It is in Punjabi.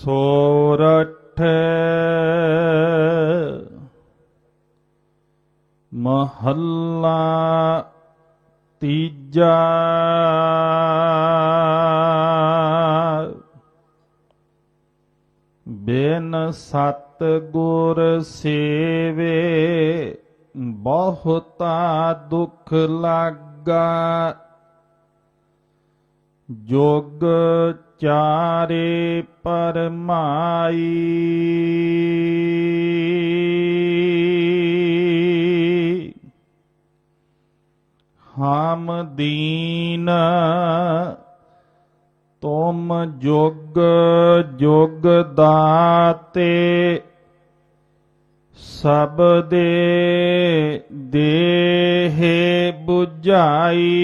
ਸੋਰਠ ਮਹੱਲਾ ਤੀਜਾ ਬੇਨ ਸਤ ਗੁਰ ਸੇਵੇ ਬਹੁਤਾ ਦੁਖ ਲਾਗਾ ਜੋਗ ਚਾਰੇ ਪਰਮਾਈ। ਹਮ ਦੀਨ ਤੁਮ ਜੁਗ ਜੁਗ ਦਾਤੇ ਸਭ ਦੇ ਦੇਹ 부ਝਾਈ